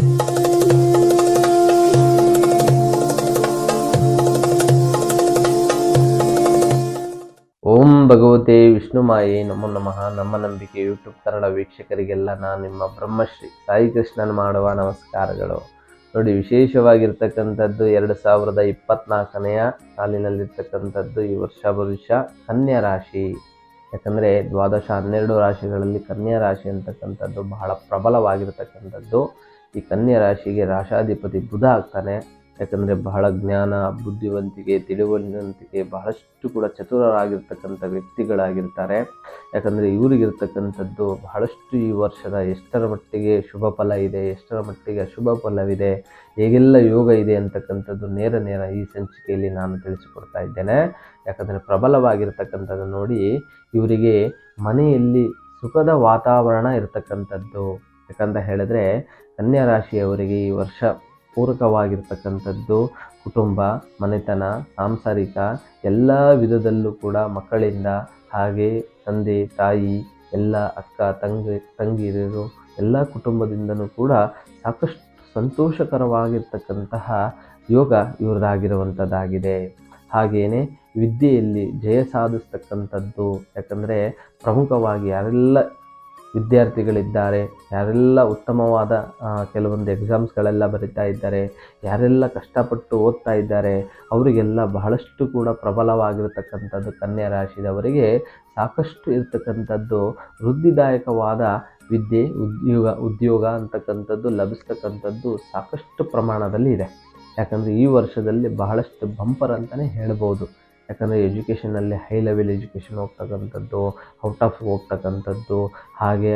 ಓಂ ಭಗವತೆ ವಿಷ್ಣುಮಾಯೇ ನಮೋ ನಮಃ. ನಮ್ಮ ನಂಬಿಕೆ ಯೂಟ್ಯೂಬ್ ಕನ್ನಡ ವೀಕ್ಷಕರಿಗೆಲ್ಲ ನಾನು ನಿಮ್ಮ ಬ್ರಹ್ಮಶ್ರೀ ಸಾಯಿ ಕೃಷ್ಣನ್ ಮಾಡುವ ನಮಸ್ಕಾರಗಳು. ನೋಡಿ, ವಿಶೇಷವಾಗಿರ್ತಕ್ಕಂಥದ್ದು ಎರಡು ಸಾವಿರದ ಇಪ್ಪತ್ನಾಲ್ಕನೆಯ ಸಾಲಿನಲ್ಲಿರ್ತಕ್ಕಂಥದ್ದು ಈ ವರ್ಷ ಭವಿಷ್ಯ ಕನ್ಯಾ ರಾಶಿ. ಯಾಕಂದರೆ ದ್ವಾದಶ ಹನ್ನೆರಡು ರಾಶಿಗಳಲ್ಲಿ ಕನ್ಯಾ ರಾಶಿ ಅಂತಕ್ಕಂಥದ್ದು ಬಹಳ ಪ್ರಬಲವಾಗಿರ್ತಕ್ಕಂಥದ್ದು. ಈ ಕನ್ಯಾ ರಾಶಿಗೆ ರಾಶಾಧಿಪತಿ ಬುಧ ಆಗ್ತಾನೆ. ಯಾಕಂದರೆ ಬಹಳ ಜ್ಞಾನ, ಬುದ್ಧಿವಂತಿಕೆ ತಿಳಿವಳಿಕೆ ಬಹಳಷ್ಟು ಕೂಡ ಚತುರರಾಗಿರ್ತಕ್ಕಂಥ ವ್ಯಕ್ತಿಗಳಾಗಿರ್ತಾರೆ. ಯಾಕಂದರೆ ಇವರಿಗಿರ್ತಕ್ಕಂಥದ್ದು ಬಹಳಷ್ಟು ಈ ವರ್ಷದ ಎಷ್ಟರ ಮಟ್ಟಿಗೆ ಶುಭ ಫಲ ಇದೆ, ಎಷ್ಟರ ಮಟ್ಟಿಗೆ ಅಶುಭ ಫಲವಿದೆ, ಹೇಗೆಲ್ಲ ಯೋಗ ಇದೆ ಅಂತಕ್ಕಂಥದ್ದು ನೇರ ನೇರ ಈ ಸಂಚಿಕೆಯಲ್ಲಿ ನಾನು ತಿಳಿಸಿಕೊಡ್ತಾ ಇದ್ದೇನೆ. ಯಾಕಂದರೆ ಪ್ರಬಲವಾಗಿರ್ತಕ್ಕಂಥದ್ದು ನೋಡಿ, ಇವರಿಗೆ ಮನೆಯಲ್ಲಿ ಸುಖದ ವಾತಾವರಣ ಇರತಕ್ಕಂಥದ್ದು. ಯಾಕಂತ ಹೇಳಿದ್ರೆ ಕನ್ಯಾ ರಾಶಿಯವರಿಗೆ ಈ ವರ್ಷ ಪೂರಕವಾಗಿರ್ತಕ್ಕಂಥದ್ದು ಕುಟುಂಬ, ಮನೆತನ, ಸಾಂಸಾರಿಕ ಎಲ್ಲ ವಿಧದಲ್ಲೂ ಕೂಡ ಮಕ್ಕಳಿಂದ ಹಾಗೆ ತಂದೆ, ತಾಯಿ, ಎಲ್ಲ ಅಕ್ಕ, ತಂಗಿ, ತಂಗಿಯರು ಎಲ್ಲ ಕುಟುಂಬದಿಂದನೂ ಕೂಡ ಸಾಕಷ್ಟು ಸಂತೋಷಕರವಾಗಿರ್ತಕ್ಕಂತಹ ಯೋಗ ಇವರದಾಗಿರುವಂಥದ್ದಾಗಿದೆ ಹಾಗೆಯೇ ವಿದ್ಯೆಯಲ್ಲಿ ಜಯ ಸಾಧಿಸ್ತಕ್ಕಂಥದ್ದು ಯಾಕಂದರೆ ಪ್ರಮುಖವಾಗಿ ಯಾರೆಲ್ಲ ವಿದ್ಯಾರ್ಥಿಗಳಿದ್ದಾರೆ, ಯಾರೆಲ್ಲ ಉತ್ತಮವಾದ ಕೆಲವೊಂದು ಎಕ್ಸಾಮ್ಸ್ಗಳೆಲ್ಲ ಬರಿತಾ ಇದ್ದಾರೆ, ಯಾರೆಲ್ಲ ಕಷ್ಟಪಟ್ಟು ಓದ್ತಾ ಇದ್ದಾರೆ, ಅವರಿಗೆಲ್ಲ ಬಹಳಷ್ಟು ಕೂಡ ಪ್ರಬಲವಾಗಿರತಕ್ಕಂಥದ್ದು ಕನ್ಯಾ ರಾಶಿದವರಿಗೆ ಸಾಕಷ್ಟು ಇರತಕ್ಕಂಥದ್ದು ವೃದ್ಧಿದಾಯಕವಾದ ವಿದ್ಯೆ, ಉದ್ಯೋಗ ಉದ್ಯೋಗ ಅಂತಕ್ಕಂಥದ್ದು ಲಭಿಸ್ತಕ್ಕಂಥದ್ದು ಸಾಕಷ್ಟು ಪ್ರಮಾಣದಲ್ಲಿ ಇದೆ. ಯಾಕಂದರೆ ಈ ವರ್ಷದಲ್ಲಿ ಬಹಳಷ್ಟು ಬಂಪರ್ ಅಂತಲೇ ಹೇಳ್ಬೋದು. ಯಾಕಂದರೆ ಎಜುಕೇಷನಲ್ಲಿ ಹೈ ಲೆವೆಲ್ ಎಜುಕೇಷನ್ ಹೋಗ್ತಕ್ಕಂಥದ್ದು ಔಟ್ ಆಫ್ ಹೋಗ್ತಕ್ಕಂಥದ್ದು, ಹಾಗೆ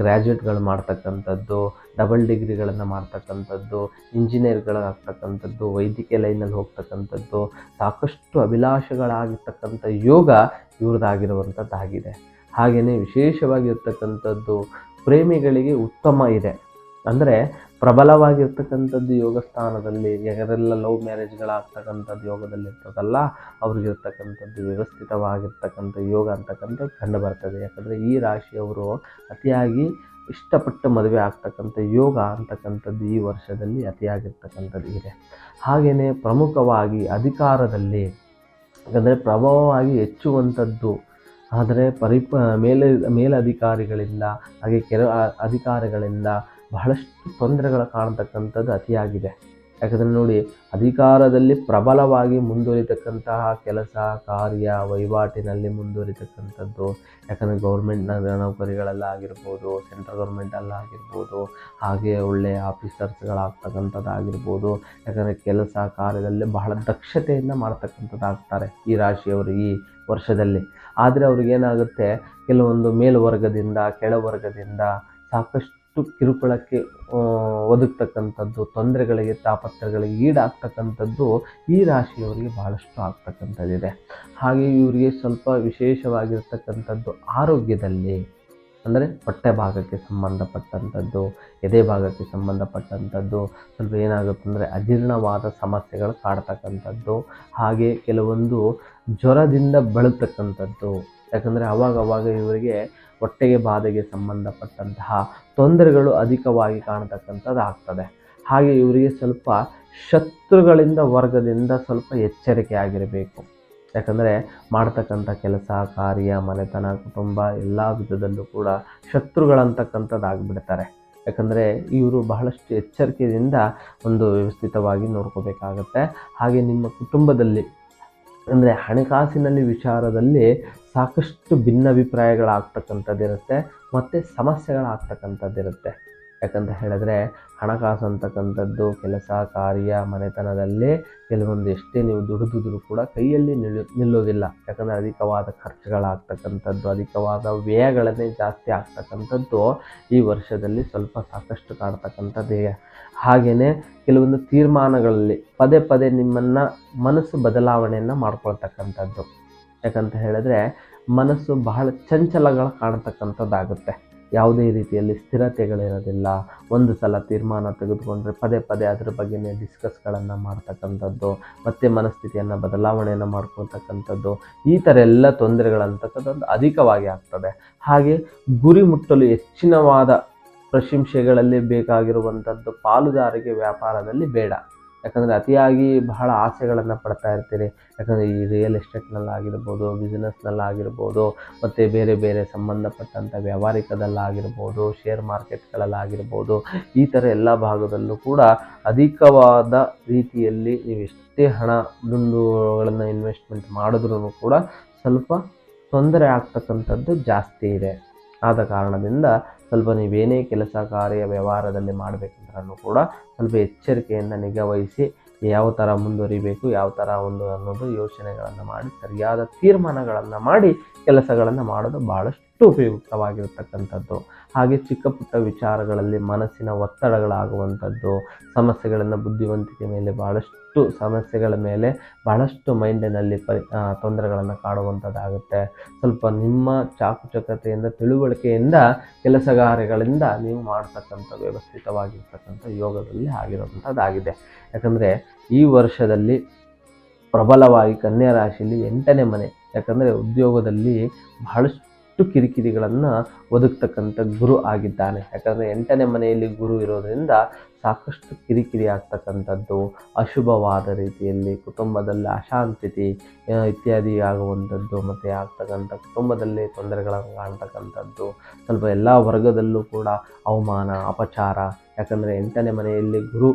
ಗ್ರ್ಯಾಜುಯೇಟ್ಗಳು ಮಾಡ್ತಕ್ಕಂಥದ್ದು ಡಬಲ್ ಡಿಗ್ರಿಗಳನ್ನು ಮಾಡ್ತಕ್ಕಂಥದ್ದು ಇಂಜಿನಿಯರ್ಗಳಾಗ್ತಕ್ಕಂಥದ್ದು ವೈದ್ಯಕೀಯ ಲೈನಲ್ಲಿ ಹೋಗ್ತಕ್ಕಂಥದ್ದು, ಸಾಕಷ್ಟು ಅಭಿಲಾಷೆಗಳಾಗಿರ್ತಕ್ಕಂಥ ಯೋಗ ಇವ್ರದ್ದಾಗಿರುವಂಥದ್ದಾಗಿದೆ. ಹಾಗೆಯೇ ವಿಶೇಷವಾಗಿರ್ತಕ್ಕಂಥದ್ದು ಪ್ರೇಮಿಗಳಿಗೆ ಉತ್ತಮ ಇದೆ. ಅಂದರೆ ಪ್ರಬಲವಾಗಿರ್ತಕ್ಕಂಥದ್ದು ಯೋಗ ಸ್ಥಾನದಲ್ಲಿ ಲವ್ ಮ್ಯಾರೇಜ್ಗಳಾಗ್ತಕ್ಕಂಥದ್ದು ಯೋಗದಲ್ಲಿ ಇರ್ತದಲ್ಲ ಅವ್ರಿಗಿರ್ತಕ್ಕಂಥದ್ದು ವ್ಯವಸ್ಥಿತವಾಗಿರ್ತಕ್ಕಂಥ ಯೋಗ ಅಂತಕ್ಕಂಥದ್ದು ಕಂಡು ಬರ್ತದೆ. ಯಾಕಂದರೆ ಈ ರಾಶಿಯವರು ಅತಿಯಾಗಿ ಇಷ್ಟಪಟ್ಟು ಮದುವೆ ಆಗ್ತಕ್ಕಂಥ ಯೋಗ ಅಂತಕ್ಕಂಥದ್ದು ಈ ವರ್ಷದಲ್ಲಿ ಅತಿಯಾಗಿರ್ತಕ್ಕಂಥದ್ದು ಇದೆ. ಹಾಗೆಯೇ ಪ್ರಮುಖವಾಗಿ ಅಧಿಕಾರದಲ್ಲಿ, ಯಾಕಂದರೆ ಪ್ರಭಾವವಾಗಿ ಹೆಚ್ಚುವಂಥದ್ದು, ಆದರೆ ಪರಿಪ ಮೇಲೆ ಮೇಲಧಿಕಾರಿಗಳಿಂದ ಹಾಗೆ ಕೆಲ ಅಧಿಕಾರಿಗಳಿಂದ ಬಹಳಷ್ಟು ತೊಂದರೆಗಳು ಕಾಣತಕ್ಕಂಥದ್ದು ಅತಿಯಾಗಿದೆ. ಯಾಕಂದರೆ ನೋಡಿ, ಅಧಿಕಾರದಲ್ಲಿ ಪ್ರಬಲವಾಗಿ ಮುಂದುವರಿತಕ್ಕಂತಹ ಕೆಲಸ, ಕಾರ್ಯ, ವಹಿವಾಟಿನಲ್ಲಿ ಮುಂದುವರಿತಕ್ಕಂಥದ್ದು. ಯಾಕಂದರೆ ಗೌರ್ಮೆಂಟ್ನ ನೌಕರಿಗಳಲ್ಲಾಗಿರ್ಬೋದು ಸೆಂಟ್ರಲ್ ಗೌರ್ಮೆಂಟಲ್ಲಾಗಿರ್ಬೋದು ಹಾಗೆ ಒಳ್ಳೆಯ ಆಫೀಸರ್ಸ್ಗಳಾಗ್ತಕ್ಕಂಥದ್ದಾಗಿರ್ಬೋದು ಯಾಕಂದರೆ ಕೆಲಸ ಕಾರ್ಯದಲ್ಲಿ ಬಹಳ ದಕ್ಷತೆಯಿಂದ ಮಾಡ್ತಕ್ಕಂಥದ್ದಾಗ್ತಾರೆ ಈ ರಾಶಿಯವರು ಈ ವರ್ಷದಲ್ಲಿ. ಆದರೆ ಅವ್ರಿಗೇನಾಗುತ್ತೆ, ಕೆಲವೊಂದು ಮೇಲ್ವರ್ಗದಿಂದ, ಕೆಳವರ್ಗದಿಂದ ಸಾಕಷ್ಟು ಕಿರುಕುಳಕ್ಕೆ ಆ, ಒದಗ್ತಕ್ಕಂಥದ್ದು ತೊಂದರೆಗಳಿಗೆ ತಾಪತ್ರಗಳಿಗೆ ಈಡಾಗ್ತಕ್ಕಂಥದ್ದು ಈ ರಾಶಿಯವರಿಗೆ ಬಹಳಷ್ಟು ಆಗ್ತಕ್ಕಂಥದ್ದಿದೆ. ಹಾಗೆ ಇವರಿಗೆ ಸ್ವಲ್ಪ ವಿಶೇಷವಾಗಿರ್ತಕ್ಕಂಥದ್ದು ಆರೋಗ್ಯದಲ್ಲಿ ಅಂದರೆ ಹೊಟ್ಟೆ ಭಾಗಕ್ಕೆ ಸಂಬಂಧಪಟ್ಟಂಥದ್ದು ಎದೆ ಭಾಗಕ್ಕೆ ಸಂಬಂಧಪಟ್ಟಂಥದ್ದು ಸ್ವಲ್ಪ ಏನಾಗುತ್ತೆ ಅಂದರೆ ಅಜೀರ್ಣವಾದ ಸಮಸ್ಯೆಗಳು ಕಾಡ್ತಕ್ಕಂಥದ್ದು ಹಾಗೆ ಕೆಲವೊಂದು ಜ್ವರದಿಂದ ಬಳಲ್ತಕ್ಕಂಥದ್ದು. ಯಾಕಂದರೆ ಅವಾಗವಾಗ ಅವಾಗ ಇವರಿಗೆ ಹೊಟ್ಟೆಗೆ ಬಾಧೆಗೆ ಸಂಬಂಧಪಟ್ಟಂತಹ ತೊಂದರೆಗಳು ಅಧಿಕವಾಗಿ ಕಾಣತಕ್ಕಂಥದ್ದು ಆಗ್ತದೆ. ಹಾಗೆ ಇವರಿಗೆ ಸ್ವಲ್ಪ ಶತ್ರುಗಳಿಂದ ವರ್ಗದಿಂದ ಸ್ವಲ್ಪ ಎಚ್ಚರಿಕೆ ಆಗಿರಬೇಕು. ಯಾಕಂದರೆ ಮಾಡ್ತಕ್ಕಂಥ ಕೆಲಸ, ಕಾರ್ಯ, ಮನೆತನ, ಕುಟುಂಬ ಎಲ್ಲ ವಿಧದಲ್ಲೂ ಕೂಡ ಶತ್ರುಗಳಂತಕ್ಕಂಥದ್ದು ಆಗಿಬಿಡ್ತಾರೆ ಯಾಕಂದರೆ ಇವರು ಬಹಳಷ್ಟು ಎಚ್ಚರಿಕೆಯಿಂದ ಒಂದು ವ್ಯವಸ್ಥಿತವಾಗಿ ನೋಡ್ಕೋಬೇಕಾಗತ್ತೆ. ಹಾಗೆ ನಿಮ್ಮ ಕುಟುಂಬದಲ್ಲಿ, ಅಂದರೆ ಹಣಕಾಸಿನಲ್ಲಿ, ವಿಚಾರದಲ್ಲಿ ಸಾಕಷ್ಟು ಭಿನ್ನಾಭಿಪ್ರಾಯಗಳಾಗ್ತಕ್ಕಂಥದ್ದಿರುತ್ತೆ. ಮತ್ತು ಸಮಸ್ಯೆಗಳಾಗ್ತಕ್ಕಂಥದ್ದಿರುತ್ತೆ. ಯಾಕಂತ ಹೇಳಿದ್ರೆ ಹಣಕಾಸು ಅಂತಕ್ಕಂಥದ್ದು, ಕೆಲಸ, ಕಾರ್ಯ, ಮನೆತನದಲ್ಲೇ ಕೆಲವೊಂದು ಎಷ್ಟೇ ನೀವು ದುಡಿದಿದ್ರು ಕೂಡ ಕೈಯಲ್ಲಿ ನಿಲ್ಲು ನಿಲ್ಲೋದಿಲ್ಲ. ಯಾಕಂದರೆ ಅಧಿಕವಾದ ಖರ್ಚುಗಳಾಗ್ತಕ್ಕಂಥದ್ದು, ಅಧಿಕವಾದ ವ್ಯಯಗಳನ್ನೇ ಜಾಸ್ತಿ ಆಗ್ತಕ್ಕಂಥದ್ದು ಈ ವರ್ಷದಲ್ಲಿ ಸ್ವಲ್ಪ ಸಾಕಷ್ಟು ಕಾಡ್ತಕ್ಕಂಥದ್ದು ಹಾಗೆಯೇ ಕೆಲವೊಂದು ತೀರ್ಮಾನಗಳಲ್ಲಿ ಪದೇ ಪದೇ ನಿಮ್ಮನ್ನು ಮನಸ್ಸು ಬದಲಾವಣೆಯನ್ನು ಮಾಡ್ಕೊಳ್ತಕ್ಕಂಥದ್ದು. ಯಾಕಂತ ಹೇಳಿದ್ರೆ ಮನಸ್ಸು ಬಹಳ ಚಂಚಲಗಳು ಕಾಣತಕ್ಕಂಥದ್ದಾಗುತ್ತೆ. ಯಾವುದೇ ರೀತಿಯಲ್ಲಿ ಸ್ಥಿರತೆಗಳಿರೋದಿಲ್ಲ. ಒಂದು ಸಲ ತೀರ್ಮಾನ ತೆಗೆದುಕೊಂಡ್ರೆ ಪದೇ ಪದೇ ಅದ್ರ ಬಗ್ಗೆನೇ ಡಿಸ್ಕಸ್ಗಳನ್ನು ಮಾಡ್ತಕ್ಕಂಥದ್ದು, ಮತ್ತೆ ಮನಸ್ಥಿತಿಯನ್ನು ಬದಲಾವಣೆಯನ್ನು ಮಾಡ್ಕೊಳ್ತಕ್ಕಂಥದ್ದು, ಈ ಥರ ಎಲ್ಲ ತೊಂದರೆಗಳಂತಕ್ಕಂಥದ್ದು ಅಧಿಕವಾಗಿ ಆಗ್ತದೆ. ಹಾಗೆ ಗುರಿ ಮುಟ್ಟಲು ಹೆಚ್ಚಿನವಾದ ಪ್ರಶಂಸೆಗಳಲ್ಲಿ ಬೇಕಾಗಿರುವಂಥದ್ದು ಪಾಲುದಾರಿಕೆ ವ್ಯಾಪಾರದಲ್ಲಿ ಬೇಡ. ಯಾಕಂದರೆ ಅತಿಯಾಗಿ ಬಹಳ ಆಸೆಗಳನ್ನು ಪಡ್ತಾ ಇರ್ತೀರಿ. ಯಾಕಂದರೆ ಈ ರಿಯಲ್ ಎಸ್ಟೇಟ್ನಲ್ಲಾಗಿರ್ಬೋದು ಬಿಸ್ನೆಸ್ನಲ್ಲಾಗಿರ್ಬೋದು ಮತ್ತು ಬೇರೆ ಬೇರೆ ಸಂಬಂಧಪಟ್ಟಂಥ ವ್ಯಾವಹಾರಿಕದಲ್ಲಾಗಿರ್ಬೋದು ಶೇರ್ ಮಾರ್ಕೆಟ್ಗಳಲ್ಲಾಗಿರ್ಬೋದು ಈ ಥರ ಎಲ್ಲ ಭಾಗದಲ್ಲೂ ಕೂಡ ಅಧಿಕವಾದ ರೀತಿಯಲ್ಲಿ ನೀವು ಎಷ್ಟೇ ಹಣ ದುಂದುಗಳನ್ನು ಇನ್ವೆಸ್ಟ್ಮೆಂಟ್ ಮಾಡಿದ್ರೂ ಕೂಡ ಸ್ವಲ್ಪ ತೊಂದರೆ ಆಗ್ತಕ್ಕಂಥದ್ದು ಜಾಸ್ತಿ ಇದೆ. ಆದ ಕಾರಣದಿಂದ ಸ್ವಲ್ಪ ನೀವೇನೇ ಕೆಲಸ, ಕಾರ್ಯ, ವ್ಯವಹಾರದಲ್ಲಿ ಮಾಡಬೇಕಂದ್ರೂ ಕೂಡ ಸ್ವಲ್ಪ ಎಚ್ಚರಿಕೆಯಿಂದ ನಿಗಾ ವಹಿಸಿ ಯಾವ ಥರ ಮುಂದುವರಿಬೇಕು, ಯಾವ ಥರ ಒಂದು ಅನ್ನೋದು ಯೋಚನೆಗಳನ್ನು ಮಾಡಿ, ಸರಿಯಾದ ತೀರ್ಮಾನಗಳನ್ನು ಮಾಡಿ ಕೆಲಸಗಳನ್ನು ಮಾಡೋದು ಭಾಳಷ್ಟು ಉಪಯುಕ್ತವಾಗಿರತಕ್ಕಂಥದ್ದು. ಹಾಗೆ ಚಿಕ್ಕ ಪುಟ್ಟ ವಿಚಾರಗಳಲ್ಲಿ ಮನಸ್ಸಿನ ಒತ್ತಡಗಳಾಗುವಂಥದ್ದು ಸಮಸ್ಯೆಗಳನ್ನು ಬುದ್ಧಿವಂತಿಕೆ ಮೇಲೆ ಭಾಳಷ್ಟು ಸಮಸ್ಯೆಗಳ ಮೇಲೆ ಬಹಳಷ್ಟು ಮೈಂಡಿನಲ್ಲಿ ಪರಿ ತೊಂದರೆಗಳನ್ನು ಕಾಡುವಂಥದ್ದಾಗುತ್ತೆ. ಸ್ವಲ್ಪ ನಿಮ್ಮ ಚಾಕುಚಕತೆಯಿಂದ ತಿಳುವಳಿಕೆಯಿಂದ ಕೆಲಸ ಕಾರ್ಯಗಳಿಂದ ನೀವು ಮಾಡ್ತಕ್ಕಂಥ ವ್ಯವಸ್ಥಿತವಾಗಿರ್ತಕ್ಕಂಥ ಯೋಗದಲ್ಲಿ ಆಗಿರುವಂಥದ್ದಾಗಿದೆ. ಯಾಕಂದರೆ ಈ ವರ್ಷದಲ್ಲಿ ಪ್ರಬಲವಾಗಿ ಕನ್ಯಾ ರಾಶಿಯಲ್ಲಿ ಎಂಟನೇ ಮನೆ, ಯಾಕಂದರೆ ಉದ್ಯೋಗದಲ್ಲಿ ಬಹಳಷ್ಟು ಕಿರಿಕಿರಿಗಳನ್ನು ಒದಗ್ತಕ್ಕಂಥ ಗುರು ಆಗಿದ್ದಾನೆ. ಯಾಕಂದರೆ ಎಂಟನೇ ಮನೆಯಲ್ಲಿ ಗುರು ಇರೋದ್ರಿಂದ ಸಾಕಷ್ಟು ಕಿರಿಕಿರಿ ಆಗ್ತಕ್ಕಂಥದ್ದು, ಅಶುಭವಾದ ರೀತಿಯಲ್ಲಿ ಕುಟುಂಬದಲ್ಲಿ ಅಶಾಂತಿ ಇತ್ಯಾದಿ ಆಗುವಂಥದ್ದು ಮತ್ತು ಆಗ್ತಕ್ಕಂಥ ಕುಟುಂಬದಲ್ಲಿ ತೊಂದರೆಗಳನ್ನು ಕಾಣ್ತಕ್ಕಂಥದ್ದು. ಸ್ವಲ್ಪ ಎಲ್ಲ ವರ್ಗದಲ್ಲೂ ಕೂಡ ಅವಮಾನ, ಅಪಚಾರ, ಯಾಕಂದರೆ ಎಂಟನೇ ಮನೆಯಲ್ಲಿ ಗುರು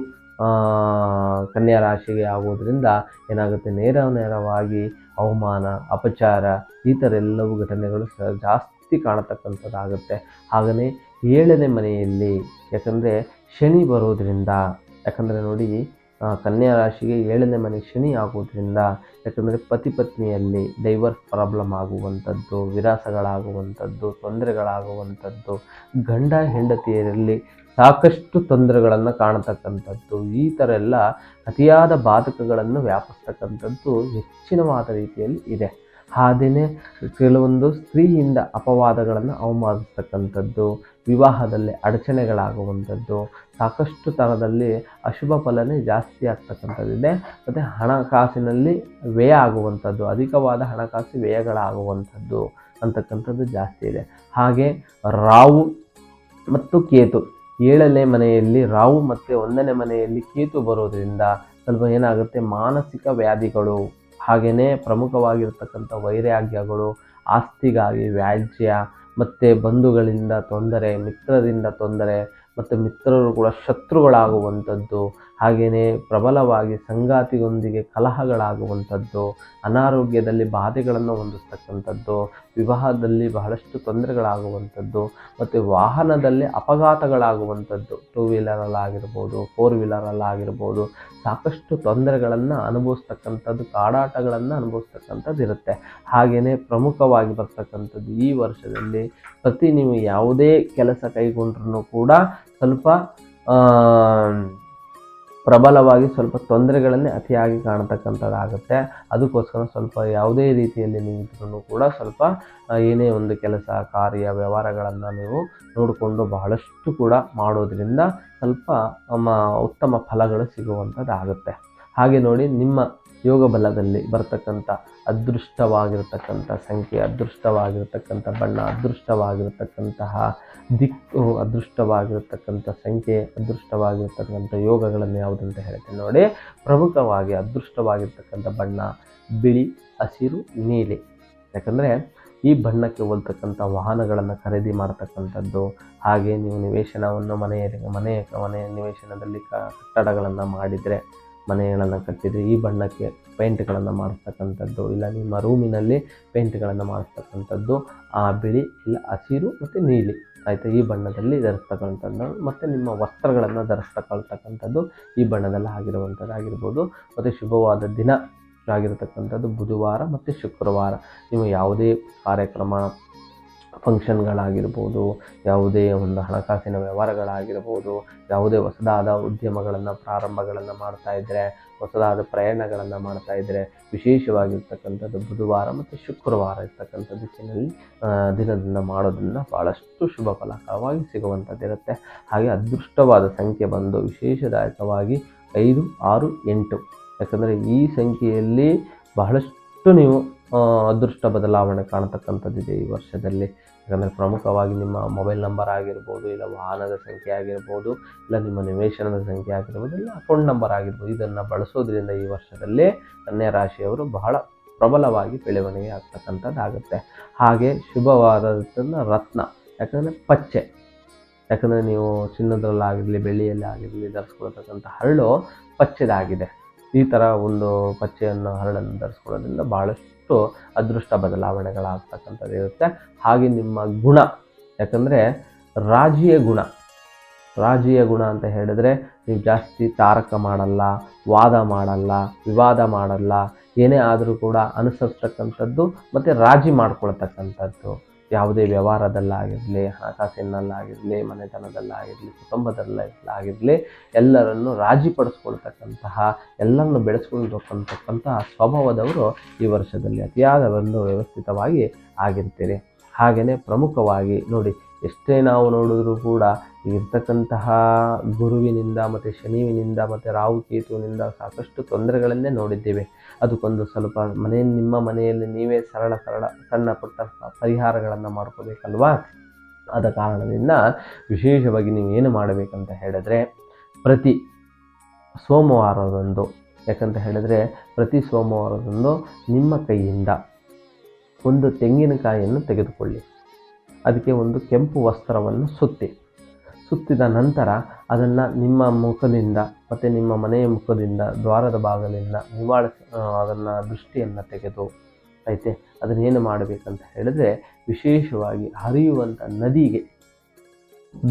ಕನ್ಯಾ ರಾಶಿಗೆ ಆಗೋದ್ರಿಂದ ಏನಾಗುತ್ತೆ? ನೇರ ನೇರವಾಗಿ ಅವಮಾನ, ಅಪಚಾರ, ಈ ಥರ ಎಲ್ಲವೂ ಘಟನೆಗಳು ಜಾಸ್ತಿ ಕಾಣತಕ್ಕಂಥದ್ದಾಗುತ್ತೆ. ಹಾಗೆಯೇ ಏಳನೇ ಮನೆಯಲ್ಲಿ, ಯಾಕಂದರೆ ಶನಿ ಬರೋದರಿಂದ, ಯಾಕಂದರೆ ನೋಡಿ ಕನ್ಯಾ ರಾಶಿಗೆ ಏಳನೇ ಮನೆ ಶನಿ ಆಗೋದ್ರಿಂದ, ಯಾಕಂದರೆ ಪತಿ ಪತ್ನಿಯಲ್ಲಿ ಡೈವರ್ಸ್ ಪ್ರಾಬ್ಲಮ್ ಆಗುವಂಥದ್ದು, ವಿರಾಸಗಳಾಗುವಂಥದ್ದು, ತೊಂದರೆಗಳಾಗುವಂಥದ್ದು, ಗಂಡ ಹೆಂಡತಿಯರಲ್ಲಿ ಸಾಕಷ್ಟು ತೊಂದರೆಗಳನ್ನು ಕಾಣತಕ್ಕಂಥದ್ದು, ಈ ಥರ ಎಲ್ಲ ಅತಿಯಾದ ಬಾಧಕಗಳನ್ನು ವ್ಯಾಪಿಸ್ತಕ್ಕಂಥದ್ದು ಹೆಚ್ಚಿನವಾದ ರೀತಿಯಲ್ಲಿ ಇದೆ. ಹಾಗೆಯೇ ಕೆಲವೊಂದು ಸ್ತ್ರೀಯಿಂದ ಅಪವಾದಗಳನ್ನು ಅವಮಾನಿಸ್ತಕ್ಕಂಥದ್ದು, ವಿವಾಹದಲ್ಲಿ ಅಡಚಣೆಗಳಾಗುವಂಥದ್ದು ಸಾಕಷ್ಟು ಥರದಲ್ಲಿ ಅಶುಭ ಫಲನೇ ಜಾಸ್ತಿ ಆಗ್ತಕ್ಕಂಥದ್ದಿದೆ. ಮತ್ತು ಹಣಕಾಸಿನಲ್ಲಿ ವ್ಯಯ ಆಗುವಂಥದ್ದು, ಅಧಿಕವಾದ ಹಣಕಾಸು ವ್ಯಯಗಳಾಗುವಂಥದ್ದು ಅಂತಕ್ಕಂಥದ್ದು ಜಾಸ್ತಿ ಇದೆ. ಹಾಗೆ ರಾವು ಮತ್ತು ಕೇತು, ಏಳನೇ ಮನೆಯಲ್ಲಿ ರಾವು ಮತ್ತು ಒಂದನೇ ಮನೆಯಲ್ಲಿ ಕೇತು ಬರೋದರಿಂದ ಸ್ವಲ್ಪ ಏನಾಗುತ್ತೆ, ಮಾನಸಿಕ ವ್ಯಾಧಿಗಳು ಹಾಗೆಯೇ ಪ್ರಮುಖವಾಗಿರ್ತಕ್ಕಂಥ ವೈರಾಗ್ಯಗಳು, ಆಸ್ತಿಗಾಗಿ ವ್ಯಾಜ್ಯ, ಮತ್ತು ಬಂಧುಗಳಿಂದ ತೊಂದರೆ ಮಿತ್ರರಿಂದ ತೊಂದರೆ ಮತ್ತು ಮಿತ್ರರು ಕೂಡ ಶತ್ರುಗಳಾಗುವಂಥದ್ದು, ಹಾಗೆಯೇ ಪ್ರಬಲವಾಗಿ ಸಂಗಾತಿಯೊಂದಿಗೆ ಕಲಹಗಳಾಗುವಂಥದ್ದು, ಅನಾರೋಗ್ಯದಲ್ಲಿ ಬಾಧೆಗಳನ್ನು ಹೊಂದಿಸ್ತಕ್ಕಂಥದ್ದು, ವಿವಾಹದಲ್ಲಿ ಬಹಳಷ್ಟು ತೊಂದರೆಗಳಾಗುವಂಥದ್ದು, ಮತ್ತು ವಾಹನದಲ್ಲಿ ಅಪಘಾತಗಳಾಗುವಂಥದ್ದು ಟೂ ವೀಲರಲ್ಲಾಗಿರ್ಬೋದು ಫೋರ್ ವೀಲರಲ್ಲಾಗಿರ್ಬೋದು ಸಾಕಷ್ಟು ತೊಂದರೆಗಳನ್ನು ಅನುಭವಿಸ್ತಕ್ಕಂಥದ್ದು, ಕಾಡಾಟಗಳನ್ನು ಅನುಭವಿಸ್ತಕ್ಕಂಥದ್ದು ಇರುತ್ತೆ. ಹಾಗೆಯೇ ಪ್ರಮುಖವಾಗಿ ಬರ್ತಕ್ಕಂಥದ್ದು ಈ ವರ್ಷದಲ್ಲಿ ಪ್ರತಿ ನೀವು ಯಾವುದೇ ಕೆಲಸ ಕೈಗೊಂಡ್ರೂ ಕೂಡ ಸ್ವಲ್ಪ ಪ್ರಬಲವಾಗಿ ಸ್ವಲ್ಪ ತೊಂದರೆಗಳನ್ನೇ ಅತಿಯಾಗಿ ಕಾಣತಕ್ಕಂಥದ್ದಾಗುತ್ತೆ. ಅದಕ್ಕೋಸ್ಕರ ಸ್ವಲ್ಪ ಯಾವುದೇ ರೀತಿಯಲ್ಲಿ ನೀವು ಕೂಡ ಸ್ವಲ್ಪ ಏನೇ ಒಂದು ಕೆಲಸ, ಕಾರ್ಯ, ವ್ಯವಹಾರಗಳನ್ನು ನೀವು ನೋಡಿಕೊಂಡು ಬಹಳಷ್ಟು ಕೂಡ ಮಾಡೋದ್ರಿಂದ ಸ್ವಲ್ಪ ಉತ್ತಮ ಫಲಗಳು ಸಿಗುವಂಥದ್ದಾಗುತ್ತೆ. ಹಾಗೆ ನೋಡಿ ನಿಮ್ಮ ಯೋಗ ಬಲದಲ್ಲಿ ಬರ್ತಕ್ಕಂಥ ಅದೃಷ್ಟವಾಗಿರತಕ್ಕಂಥ ಸಂಖ್ಯೆ, ಅದೃಷ್ಟವಾಗಿರತಕ್ಕಂಥ ಬಣ್ಣ, ಅದೃಷ್ಟವಾಗಿರತಕ್ಕಂತಹ ದಿಕ್ಕು, ಅದೃಷ್ಟವಾಗಿರತಕ್ಕಂಥ ಸಂಖ್ಯೆ, ಅದೃಷ್ಟವಾಗಿರ್ತಕ್ಕಂಥ ಯೋಗಗಳನ್ನು ಯಾವುದಂತ ಹೇಳ್ತೇನೆ ನೋಡಿ. ಪ್ರಮುಖವಾಗಿ ಅದೃಷ್ಟವಾಗಿರ್ತಕ್ಕಂಥ ಬಣ್ಣ, ಬಿಳಿ, ಹಸಿರು, ನೀಲಿ. ಯಾಕಂದರೆ ಈ ಬಣ್ಣಕ್ಕೆ ಹೋಲ್ತಕ್ಕಂಥ ವಾಹನಗಳನ್ನು ಖರೀದಿ ಮಾಡ್ತಕ್ಕಂಥದ್ದು, ಹಾಗೆ ನೀವು ನಿವೇಶನವನ್ನು ಮನೆಯ ಮನೆಯ ಮನೆಯ ನಿವೇಶನದಲ್ಲಿ ಕಟ್ಟಡಗಳನ್ನು ಮಾಡಿದರೆ ಮನೆಗಳನ್ನು ಕಟ್ಟಿದರೆ ಈ ಬಣ್ಣಕ್ಕೆ ಪೇಂಟ್ಗಳನ್ನು ಮಾಡಿಸ್ತಕ್ಕಂಥದ್ದು ಇಲ್ಲ ನಿಮ್ಮ ರೂಮಿನಲ್ಲಿ ಪೇಂಟ್ಗಳನ್ನು ಮಾಡಿಸ್ತಕ್ಕಂಥದ್ದು ಆ ಬಿಳಿ, ಇಲ್ಲ ಹಸಿರು ಮತ್ತು ನೀಲಿ, ಆಯಿತು? ಈ ಬಣ್ಣದಲ್ಲಿ ಧರಿಸ್ತಕ್ಕಂಥದ್ದು ಮತ್ತು ನಿಮ್ಮ ವಸ್ತ್ರಗಳನ್ನು ಧರಿಸ್ತಕ್ಕಂಥದ್ದು ಈ ಬಣ್ಣದಲ್ಲಿ ಆಗಿರುವಂಥದ್ದಾಗಿರ್ಬೋದು ಮತ್ತು ಶುಭವಾದ ದಿನ ಆಗಿರತಕ್ಕಂಥದ್ದು ಬುಧವಾರ ಮತ್ತು ಶುಕ್ರವಾರ. ನೀವು ಯಾವುದೇ ಕಾರ್ಯಕ್ರಮ ಫಂಕ್ಷನ್ಗಳಾಗಿರ್ಬೋದು ಯಾವುದೇ ಒಂದು ಹಣಕಾಸಿನ ವ್ಯವಹಾರಗಳಾಗಿರ್ಬೋದು, ಯಾವುದೇ ಹೊಸದಾದ ಉದ್ಯಮಗಳನ್ನು, ಪ್ರಾರಂಭಗಳನ್ನು ಮಾಡ್ತಾ ಇದ್ದರೆ ಹೊಸದಾದ ಪ್ರಯಾಣಗಳನ್ನು ಮಾಡ್ತಾ ಇದ್ದರೆ ವಿಶೇಷವಾಗಿರ್ತಕ್ಕಂಥದ್ದು ಬುಧವಾರ ಮತ್ತು ಶುಕ್ರವಾರ ಇರ್ತಕ್ಕಂಥ ದಿಕ್ಕಿನಲ್ಲಿ ದಿನದಿಂದ ಮಾಡೋದ್ರಿಂದ ಭಾಳಷ್ಟು ಶುಭ ಫಲಕವಾಗಿ ಸಿಗುವಂಥದ್ದಿರುತ್ತೆ ಹಾಗೆ ಅದೃಷ್ಟವಾದ ಸಂಖ್ಯೆ ಬಂದು ವಿಶೇಷದಾಯಕವಾಗಿ ಐದು, ಆರು, ಎಂಟು. ಯಾಕಂದರೆ ಈ ಸಂಖ್ಯೆಯಲ್ಲಿ ಬಹಳಷ್ಟು ನೀವು ಅದೃಷ್ಟ ಬದಲಾವಣೆ ಕಾಣತಕ್ಕಂಥದ್ದಿದೆ ಈ ವರ್ಷದಲ್ಲಿ. ಯಾಕಂದರೆ ಪ್ರಮುಖವಾಗಿ ನಿಮ್ಮ ಮೊಬೈಲ್ ನಂಬರ್ ಆಗಿರ್ಬೋದು, ಇಲ್ಲ ವಾಹನದ ಸಂಖ್ಯೆ ಆಗಿರ್ಬೋದು, ಇಲ್ಲ ನಿಮ್ಮ ನಿವೇಶನದ ಸಂಖ್ಯೆ ಆಗಿರ್ಬೋದು, ಇಲ್ಲ ಅಕೌಂಟ್ ನಂಬರ್ ಆಗಿರ್ಬೋದು, ಇದನ್ನು ಬಳಸೋದ್ರಿಂದ ಈ ವರ್ಷದಲ್ಲಿ ಕನ್ಯಾ ರಾಶಿಯವರು ಬಹಳ ಪ್ರಬಲವಾಗಿ ಬೆಳವಣಿಗೆ ಆಗ್ತಕ್ಕಂಥದ್ದಾಗುತ್ತೆ ಹಾಗೆ ಶುಭವಾದದ್ದನ್ನು ರತ್ನ, ಯಾಕಂದರೆ ಪಚ್ಚೆ. ಯಾಕಂದರೆ ನೀವು ಚಿನ್ನದಲ್ಲಾಗಿರಲಿ ಬೆಳ್ಳಿಯಲ್ಲಿ ಆಗಿರಲಿ ಧರಿಸ್ಕೊಳ್ತಕ್ಕಂಥ ಹರಳು ಪಚ್ಚೆದಾಗಿದೆ. ಈ ಥರ ಒಂದು ಪಚ್ಚೆಯನ್ನು ಹರಳನ್ನು ಧರಿಸ್ಕೊಳ್ಳೋದ್ರಿಂದ ಭಾಳಷ್ಟು ಅದೃಷ್ಟ ಬದಲಾವಣೆಗಳಾಗ್ತಕ್ಕಂಥದ್ದು ಇರುತ್ತೆ. ಹಾಗೆ ನಿಮ್ಮ ಗುಣ, ಯಾಕಂದರೆ ರಾಜಿಯ ಗುಣ ರಾಜಿಯ ಗುಣ ಅಂತ ಹೇಳಿದ್ರೆ ನೀವು ಜಾಸ್ತಿ ತಾರಕ ಮಾಡಲ್ಲ, ವಾದ ಮಾಡಲ್ಲ, ವಿವಾದ ಮಾಡಲ್ಲ, ಏನೇ ಆದರೂ ಕೂಡ ಅನುಸರಿಸ್ತಕ್ಕಂಥದ್ದು ಮತ್ತು ರಾಜಿ ಮಾಡ್ಕೊಳ್ತಕ್ಕಂಥದ್ದು. ಯಾವುದೇ ವ್ಯವಹಾರದಲ್ಲಾಗಿರಲಿ, ಹಣಕಾಸಿನಲ್ಲಾಗಿರಲಿ, ಮನೆತನದಲ್ಲಾಗಿರಲಿ, ಕುಟುಂಬದಲ್ಲಾಗಿರಲಿ ಎಲ್ಲರನ್ನು ರಾಜಿಪಡಿಸ್ಕೊಳ್ತಕ್ಕಂತಹ ಎಲ್ಲರನ್ನು ಬೆಳೆಸ್ಕೊಳ್ತಕ್ಕಂತಕ್ಕಂತಹ ಸ್ವಭಾವದವರು ಈ ವರ್ಷದಲ್ಲಿ ಅತಿಯಾದ ಒಂದು ವ್ಯವಸ್ಥಿತವಾಗಿ ಆಗಿರ್ತೀರಿ. ಹಾಗೆಯೇ ಪ್ರಮುಖವಾಗಿ ನೋಡಿ, ಎಷ್ಟೇ ನಾವು ನೋಡಿದ್ರೂ ಕೂಡ ಇರ್ತಕ್ಕಂತಹ ಗುರುವಿನಿಂದ ಮತ್ತು ಶನಿವಿನಿಂದ ಮತ್ತು ರಾಹು ಕೇತುವಿನಿಂದ ಸಾಕಷ್ಟು ತೊಂದರೆಗಳನ್ನೇ ನೋಡಿದ್ದೇವೆ. ಅದಕ್ಕೊಂದು ಸ್ವಲ್ಪ ಮನೆ, ನಿಮ್ಮ ಮನೆಯಲ್ಲಿ ನೀವೇ ಸರಳ ಸರಳ, ಸಣ್ಣ ಪುಟ್ಟ ಪರಿಹಾರಗಳನ್ನು ಮಾಡ್ಕೋಬೇಕಲ್ವಾ? ಆದ ಕಾರಣದಿಂದ ವಿಶೇಷವಾಗಿ ನೀವು ಏನು ಮಾಡಬೇಕಂತ ಹೇಳಿದ್ರೆ, ಪ್ರತಿ ಸೋಮವಾರದಂದು, ಯಾಕಂತ ಹೇಳಿದ್ರೆ ಪ್ರತಿ ಸೋಮವಾರದಂದು ನಿಮ್ಮ ಕೈಯಿಂದ ಒಂದು ತೆಂಗಿನಕಾಯಿಯನ್ನು ತೆಗೆದುಕೊಳ್ಳಿ. ಅದಕ್ಕೆ ಒಂದು ಕೆಂಪು ವಸ್ತ್ರವನ್ನು ಸುತ್ತಿ. ಸುತ್ತಿದ ನಂತರ ಅದನ್ನು ನಿಮ್ಮ ಮುಖದಿಂದ ಮತ್ತು ನಿಮ್ಮ ಮನೆಯ ಮುಖದಿಂದ, ದ್ವಾರದ ಭಾಗದಿಂದ ನಿವಾಳ ಅದನ್ನು ದೃಷ್ಟಿಯನ್ನು ತೆಗೆದು ಐತೆ ಅದನ್ನೇನು ಮಾಡಬೇಕಂತ ಹೇಳಿದ್ರೆ ವಿಶೇಷವಾಗಿ ಹರಿಯುವಂಥ ನದಿಗೆ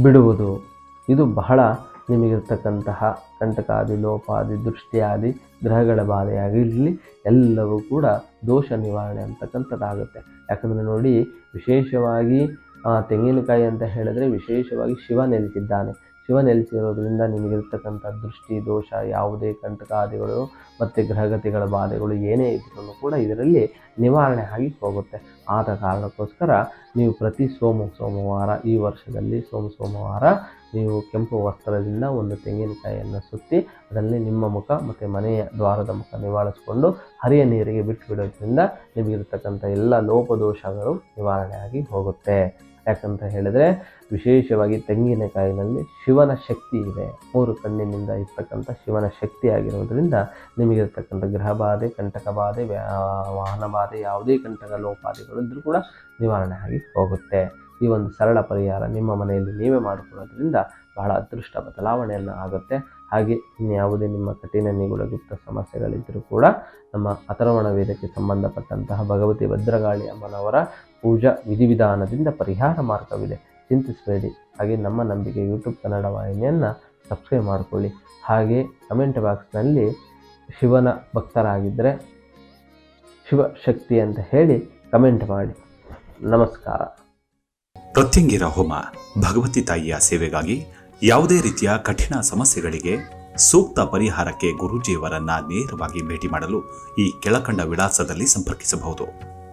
ಬಿಡುವುದು. ಇದು ಬಹಳ ನಿಮಗಿರ್ತಕ್ಕಂತಹ ಕಂಟಕಾದಿ, ಲೋಪಾದಿ, ದೃಷ್ಟಿಯಾದಿ ಗ್ರಹಗಳ ಬಾಧೆಯಾಗಿರಲಿ, ಎಲ್ಲವೂ ಕೂಡ ದೋಷ ನಿವಾರಣೆ ಅಂತಕ್ಕಂಥದ್ದಾಗುತ್ತೆ. ಯಾಕಂದರೆ ನೋಡಿ, ವಿಶೇಷವಾಗಿ ತೆಂಗಿನಕಾಯಿ ಅಂತ ಹೇಳಿದ್ರೆ ವಿಶೇಷವಾಗಿ ಶಿವ ನೆಲೆಸಿದ್ದಾನೆ. ಶಿವ ನೆಲೆಸಿರೋದ್ರಿಂದ ನಿಮಗಿರ್ತಕ್ಕಂಥ ದೃಷ್ಟಿ, ದೋಷ, ಯಾವುದೇ ಕಂಟಕಾದಿಗಳು ಮತ್ತು ಗ್ರಹಗತಿಗಳ ಬಾಧೆಗಳು ಏನೇ ಇದ್ರೂ ಕೂಡ ಇದರಲ್ಲಿ ನಿವಾರಣೆ ಆಗಿ ಹೋಗುತ್ತೆ. ಆದ ಕಾರಣಕ್ಕೋಸ್ಕರ ನೀವು ಪ್ರತಿ ಸೋಮ ಸೋಮವಾರ ಈ ವರ್ಷದಲ್ಲಿ ಸೋಮ ಸೋಮವಾರ ನೀವು ಕೆಂಪು ವಸ್ತ್ರದಿಂದ ಒಂದು ತೆಂಗಿನಕಾಯಿಯನ್ನು ಸುತ್ತಿ ಅದರಲ್ಲಿ ನಿಮ್ಮ ಮುಖ ಮತ್ತು ಮನೆಯ ದ್ವಾರದ ಮುಖ ನಿವಾರಿಸಿಕೊಂಡು ಹರಿಯ ನೀರಿಗೆ ಬಿಟ್ಟು ಬಿಡೋದ್ರಿಂದ ನಿಮಗಿರ್ತಕ್ಕಂಥ ಎಲ್ಲ ಲೋಪದೋಷಗಳು ನಿವಾರಣೆ ಆಗಿ ಹೋಗುತ್ತೆ. ಯಾಕಂತ ಹೇಳಿದರೆ ವಿಶೇಷವಾಗಿ ತೆಂಗಿನಕಾಯಿನಲ್ಲಿ ಶಿವನ ಶಕ್ತಿ ಇದೆ. ಮೂರು ಕಣ್ಣಿನಿಂದ ಇರ್ತಕ್ಕಂಥ ಶಿವನ ಶಕ್ತಿ ಆಗಿರೋದ್ರಿಂದ ನಿಮಗಿರ್ತಕ್ಕಂಥ ಗೃಹ ಬಾಧೆ ಕಂಟಕ ಬಾಧೆ ವಾಹನ ಬಾಧೆ ಯಾವುದೇ ಕಂಟಕ ಲೋಪಾದಿಗಳು ಇದ್ರೂ ಕೂಡ ನಿವಾರಣೆ ಆಗಿ ಹೋಗುತ್ತೆ. ಈ ಒಂದು ಸರಳ ಪರಿಹಾರ ನಿಮ್ಮ ಮನೆಯಲ್ಲಿ ನೀವೇ ಮಾಡಿಕೊಳ್ಳೋದ್ರಿಂದ ಬಹಳ ಅದೃಷ್ಟ ಬದಲಾವಣೆಯನ್ನು ಆಗುತ್ತೆ. ಹಾಗೆ ಇನ್ಯಾವುದೇ ನಿಮ್ಮ ಕಠಿಣ ನಿಗೂಢ ಗುಪ್ತ ಸಮಸ್ಯೆಗಳಿದ್ದರೂ ಕೂಡ ನಮ್ಮ ಅಥರ್ವಣ ವೇದಕ್ಕೆ ಸಂಬಂಧಪಟ್ಟಂತಹ ಭಗವತಿ ಭದ್ರಗಾಳಿ ಅಮ್ಮನವರ ಪೂಜಾ ವಿಧಿವಿಧಾನದಿಂದ ಪರಿಹಾರ ಮಾರ್ಗವಿದೆ. ಚಿಂತಿಸಬೇಡಿ. ಹಾಗೆ ನಮ್ಮ ನಂಬಿಕೆ ಯೂಟ್ಯೂಬ್ ಕನ್ನಡ ವಾಹಿನಿಯನ್ನು ಸಬ್ಸ್ಕ್ರೈಬ್ ಮಾಡಿಕೊಳ್ಳಿ. ಹಾಗೆ ಕಮೆಂಟ್ ಬಾಕ್ಸ್ನಲ್ಲಿ ಶಿವನ ಭಕ್ತರಾಗಿದ್ದರೆ ಶಿವಶಕ್ತಿ ಅಂತ ಹೇಳಿ ಕಮೆಂಟ್ ಮಾಡಿ. ನಮಸ್ಕಾರ. ಪ್ರತ್ಯಂಗಿರ ಹೋಮ ಭಗವತಿ ತಾಯಿಯ ಸೇವೆಗಾಗಿ ಯಾವುದೇ ರೀತಿಯ ಕಠಿಣ ಸಮಸ್ಯೆಗಳಿಗೆ ಸೂಕ್ತ ಪರಿಹಾರಕ್ಕೆ ಗುರೂಜಿಯವರನ್ನ ನೇರವಾಗಿ ಭೇಟಿ ಮಾಡಲು ಈ ಕೆಳಕಂಡ ವಿಳಾಸದಲ್ಲಿ ಸಂಪರ್ಕಿಸಬಹುದು.